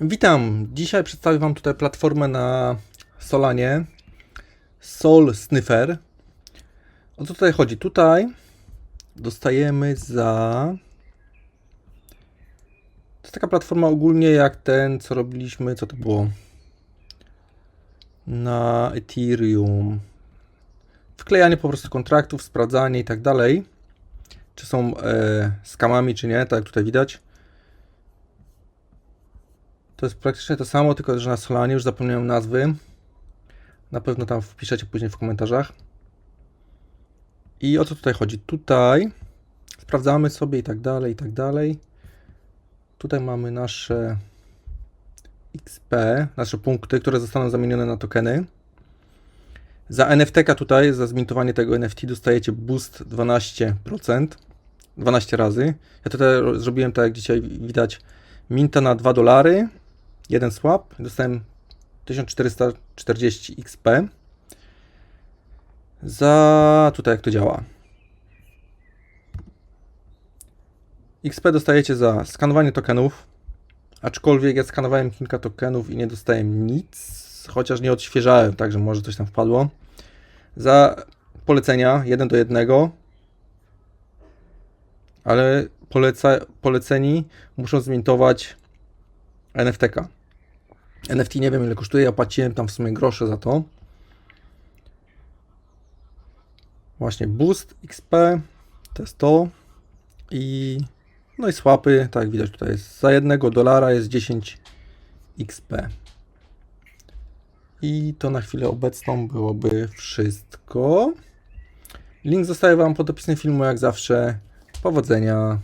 Witam. Dzisiaj przedstawię Wam tutaj platformę na Solanie Sol Sniffer. O co tutaj chodzi? Tutaj dostajemy za. To jest taka platforma ogólnie jak ten, co robiliśmy, co to było? Na Ethereum. Wklejanie po prostu kontraktów, sprawdzanie i tak dalej. Czy są e, skamami, czy nie, tak jak tutaj widać. To jest praktycznie to samo, tylko że na Solanie już zapomniałem nazwy. Na pewno tam wpiszecie później w komentarzach. I o co tutaj chodzi? Tutaj sprawdzamy sobie i tak dalej, i tak dalej. Tutaj mamy nasze XP, nasze punkty, które zostaną zamienione na tokeny. Za NFT-ka tutaj, za zmintowanie tego NFT dostajecie boost 12%, 12 razy. Ja tutaj ro- zrobiłem tak jak dzisiaj widać, minta na 2 dolary, jeden swap, dostałem 1440 XP. Za tutaj jak to działa. XP dostajecie za skanowanie tokenów, aczkolwiek ja skanowałem kilka tokenów i nie dostałem nic, chociaż nie odświeżałem, także może coś tam wpadło. Za polecenia 1 do 1, ale poleca, poleceni muszą zmiętować NFT-ka. NFT nie wiem ile kosztuje, ja płaciłem tam w sumie grosze za to. Właśnie Boost XP, to jest to. I no i swapy, tak widać tutaj jest za jednego dolara jest 10 XP. I to na chwilę obecną byłoby wszystko. Link zostaje Wam pod opisem filmu jak zawsze. Powodzenia.